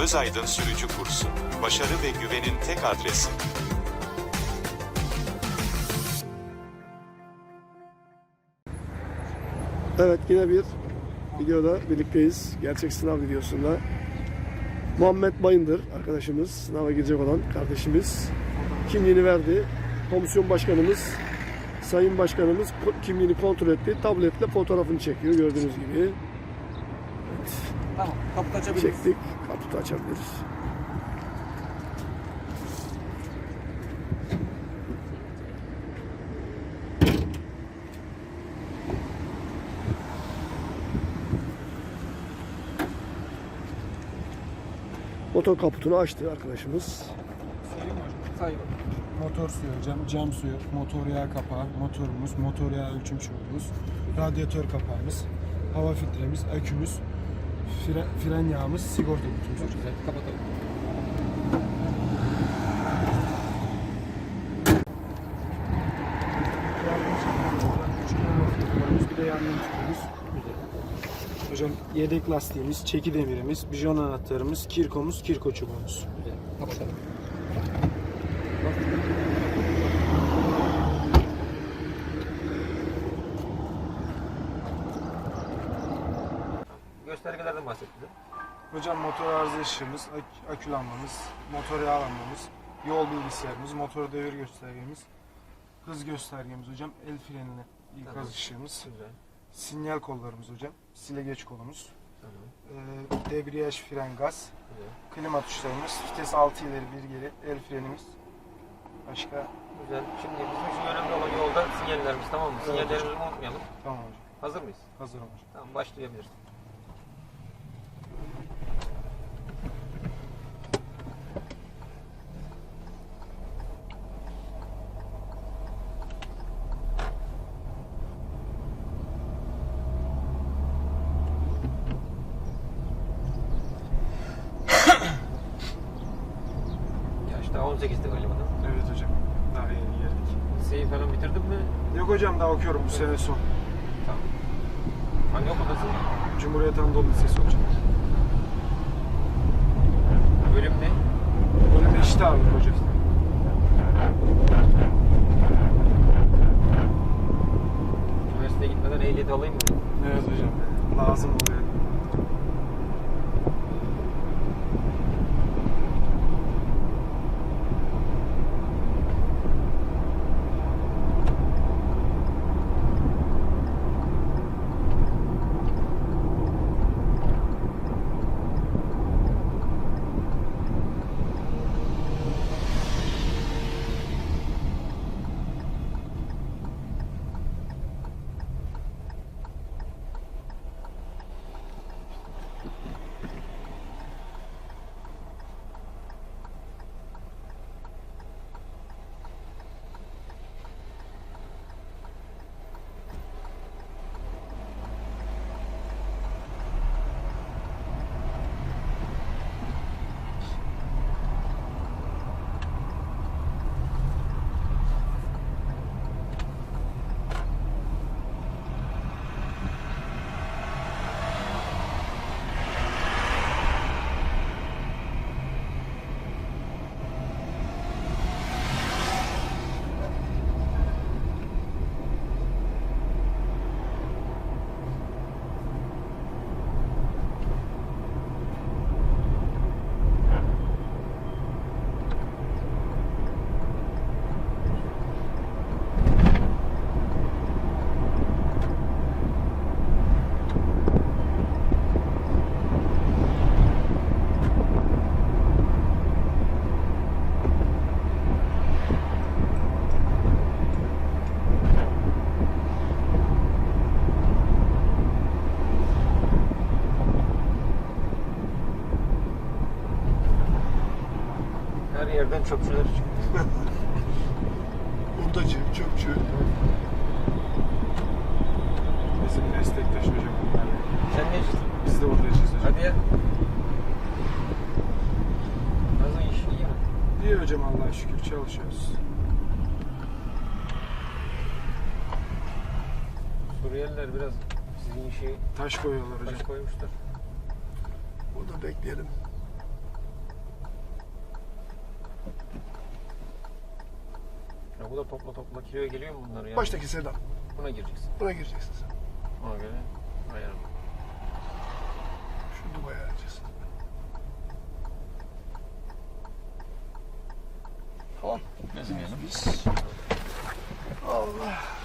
Özaydın Sürücü Kursu. Başarı ve güvenin tek adresi. Evet yine bir videoda birlikteyiz. Gerçek sınav videosunda. Muhammed Bayındır arkadaşımız, sınava girecek olan kardeşimiz. Kimliğini verdi. Komisyon başkanımız, sayın başkanımız kimliğini kontrol etti. Tabletle fotoğrafını çekiyor gördüğünüz gibi. Tamam, kaput açabiliriz. Çektik. Kaputu açabiliriz. Motor kaputunu açtı arkadaşımız. Motor suyu hocam, cam suyu, motor yağ kapağı, motorumuz, motor yağ ölçüm çubuğumuz, radyatör kapağımız, hava filtremiz, akümüz, fre, fren yağımız, sigorta kutumuz Çok güzel. Kapatalım. Bir de yangın tüpümüz. Hocam yedek lastiğimiz, çeki demirimiz, bijon anahtarımız, kirkomuz, kirko çubuğumuz. Güzel. Kapatalım. Bahsetti. Hocam motor arıza ışığımız, ak- akü lambamız, motor yağ lambamız, yol bilgisayarımız, motor devir göstergemiz, hız göstergemiz hocam, el frenine ikaz Tamam. ışığımız, Güzel. sinyal kollarımız hocam, silegeç kolumuz, Tamam. e, debriyaj, fren, gaz, Güzel. klima tuşlarımız, vites 6 ileri 1 geri, el frenimiz, başka Güzel. Şimdi bizim için önemli olan yolda sinyallerimiz tamam mı? Evet Sinyallerimizi unutmayalım. tamam hocam, Hazır mıyız? hazırım hocam. Tamam başlayabiliriz. Yaş daha 18'de galiba. değil mi? Evet hocam, daha yeni geldik. Liseyi falan bitirdin mi? Yok hocam daha okuyorum bu sene son. Tamam. Hangi okuldasın? Cumhuriyet Anadolu Lisesi hocam. Bölüm ne? Bir işte abi hocam. Üniversiteye gitmeden ehliyet alayım mı? Evet hocam, lazım oluyor. Yerden çöpçüler çıktı. Hurdacı, çöpçü. Bizim meslektaş hocam bunlar. Sen ne içtin? Biz de oradayız hocam. Hadi ya. Nasıl iş iyi mi? İyi hocam Allah'a şükür çalışıyoruz. Suriyeliler biraz sizin işi Taş koyuyorlar hocam. taş koymuşlar. Burada bekleyelim. Bu da topla topla kiloya geliyor mu bunlar ya? Baştaki sedan. Buna gireceksin. Buna gireceksin sen. Ona göre ayarım. Şu Dubai'ye ayarlayacaksın. Tamam. Biz. Allah.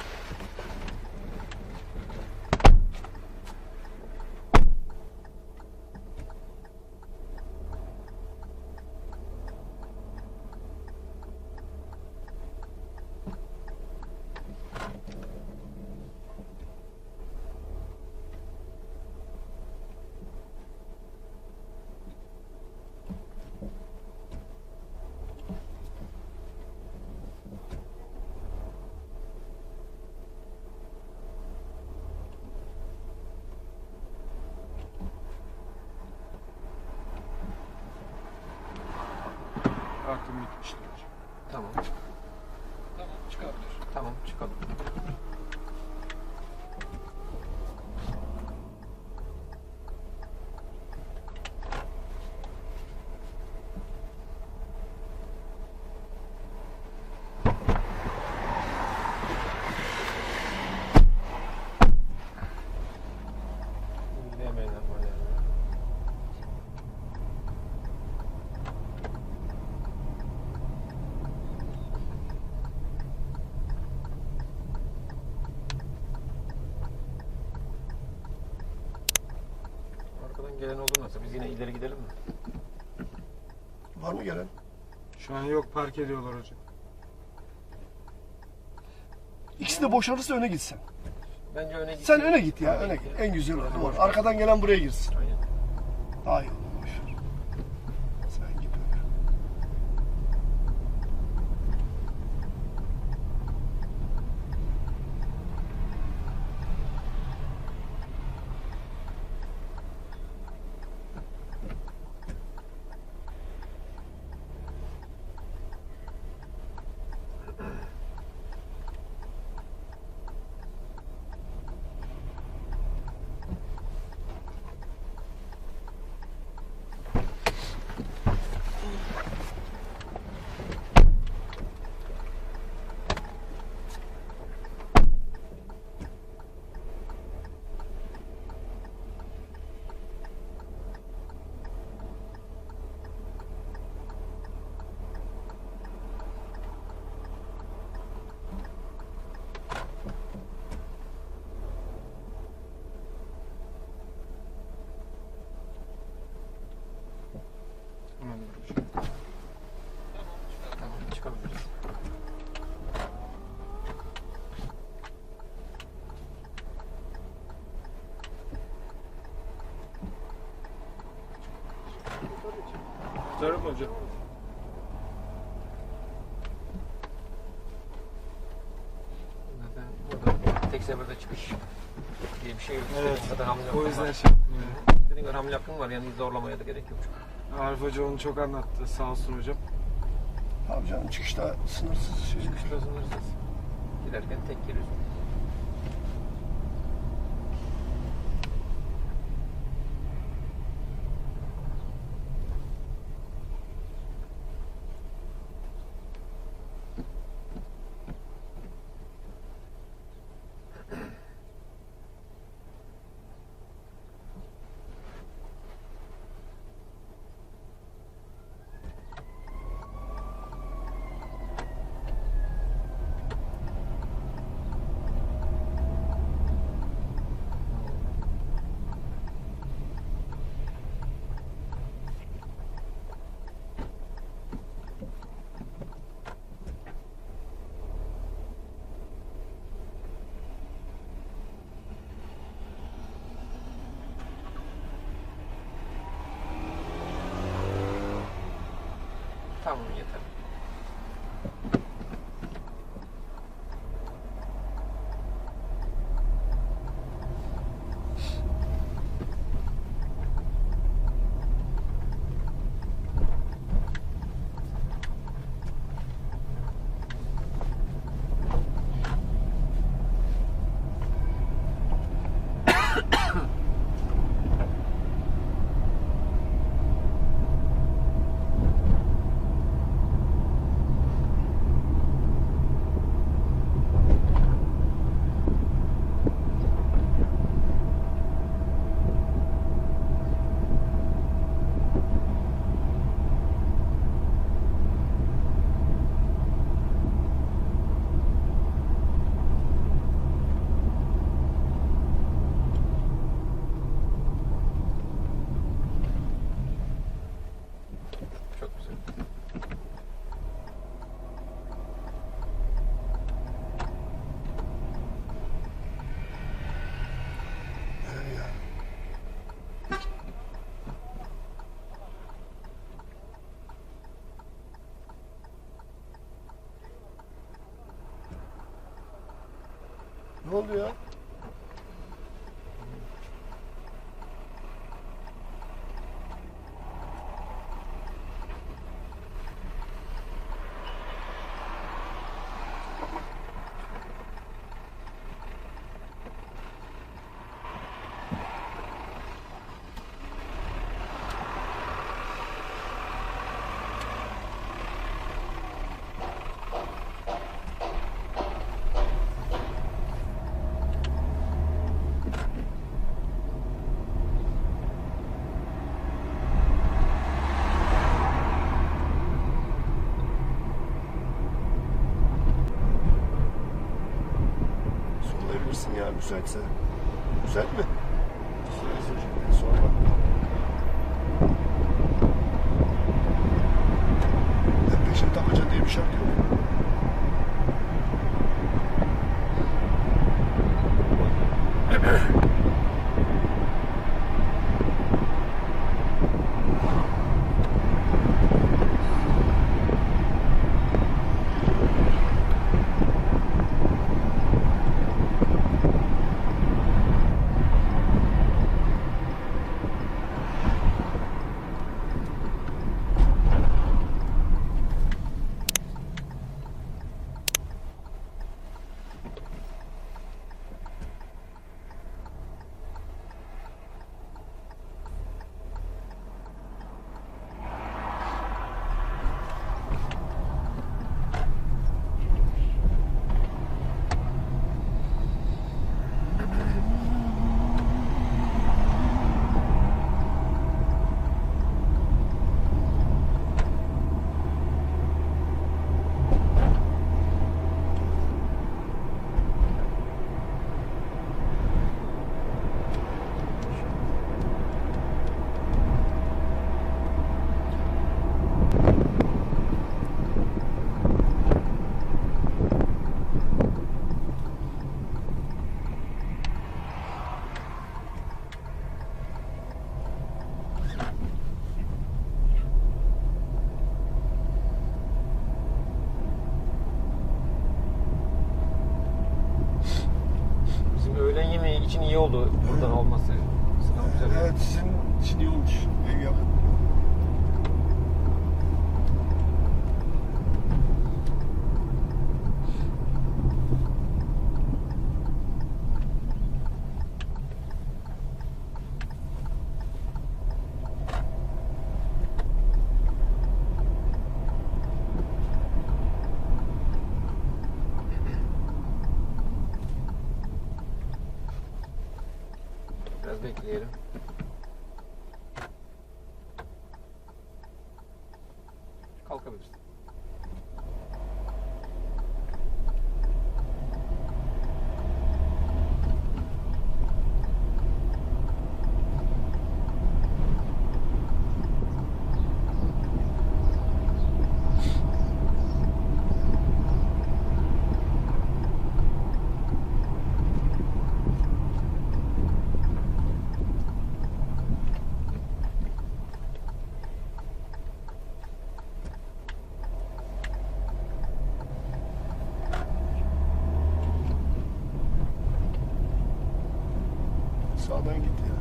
Hocam. Tamam. Tamam çıkabilir. Tamam çıkalım. Bismillahirrahmanirrahim. Arkadan olur nasıl? Biz yine ileri gidelim mi? Var mı gelen? Şu an yok park ediyorlar hocam. İkisi de boşalırsa öne gitsen. Bence öne git. Sen öne git ya, öne git. En güzel o. Doğru. Arkadan gelen buraya girsin. Aynen. Daha iyi olur. boş ver. Sen git öne. Tamamdır hocam. Tamam çıkabiliriz. Tutarım hocam. Burada tek seferde çıkış diye bir şey yok. Evet. Zaten hamle O hakkın yüzden var. şey kadar hamle hakkın var yani zorlamaya da gerek yok. Arif Hoca onu çok anlattı sağ olsun hocam. Abi canım çıkışta sınırsız şey. Çıkışta sınırsız. Giderken tek giriyorsun. Tamam yeter. Oldu ya? Sollayabilirsin ya müsaitse. Müsait mi? İçin iyi oldu buradan olması. Sınav. Evet sizin için iyi olmuş. Ev yakın. Biraz bekleyelim. Kalkabilirsin. Sağdan git ya.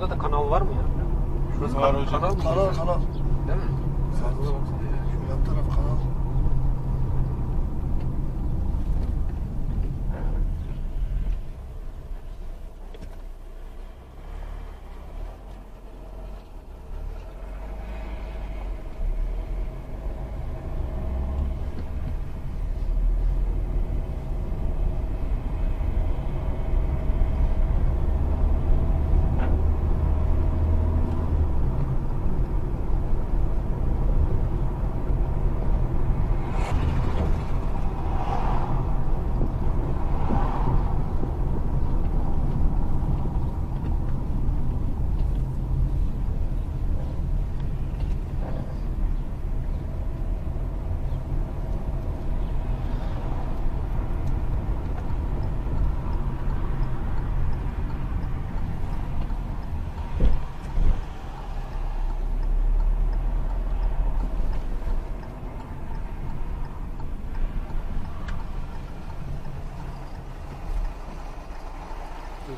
Burada da kanal var mı ya? Şurası Var kan- hocam. kanal mı?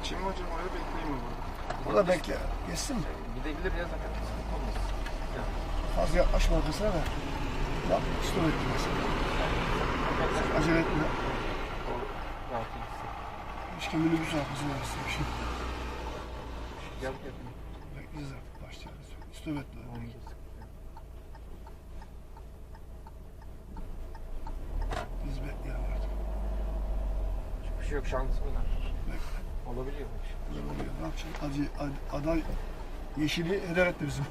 Geçeyim mi hocam oraya bekleyeyim mi burada? Burada bekle. Geçsin mi? Gidebilir ya zaten. Sıkıntı olmaz. Fazla yaklaşma arkasına da. Bak etti mesela. Acele etme. O rahat. Hiç kendini bir arkasına istemişim. Gel gel. Bekleyeceğiz artık başlayacağız. Stop etme. Biz bekleyelim artık. Bir şey yok şansımız var. Bekle. Olabiliyor. Ne yapacağız? Acı, ad- aday yeşili heder etti bizim.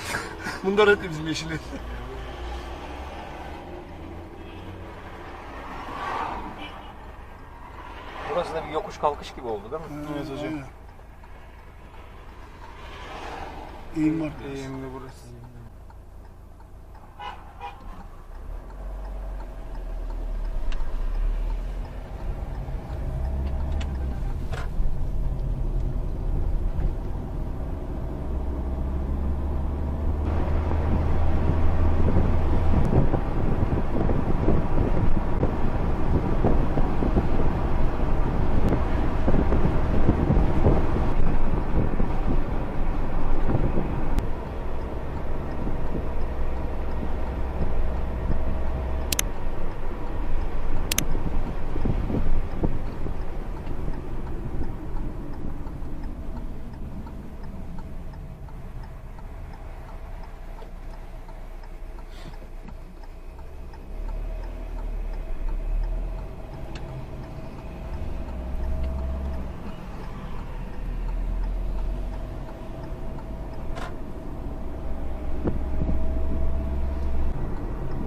Bunlar etti bizim yeşili. Burası da bir yokuş kalkış gibi oldu değil mi? Evet hocam. aynen. Eğim var. Eğimli burası.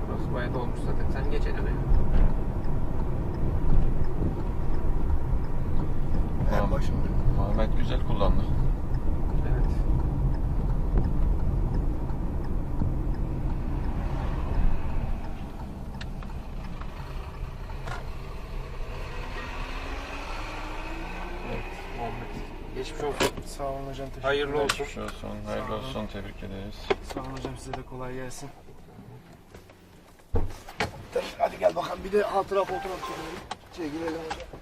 Burası bayağı dolmuş zaten. Sen geç hele be. En başında. Ahmet güzel kullandı. Evet. Evet, Muhammed. Geçmiş olsun. Sağ olun hocam. Teşekkür Hayırlı olsun. Geçmiş olsun, hayırlı olsun, tebrik ederiz. Sağ olun hocam size de kolay gelsin. Hadi gel bakalım bir de hatıra fotoğraf çekelim. Çekilelim hocam.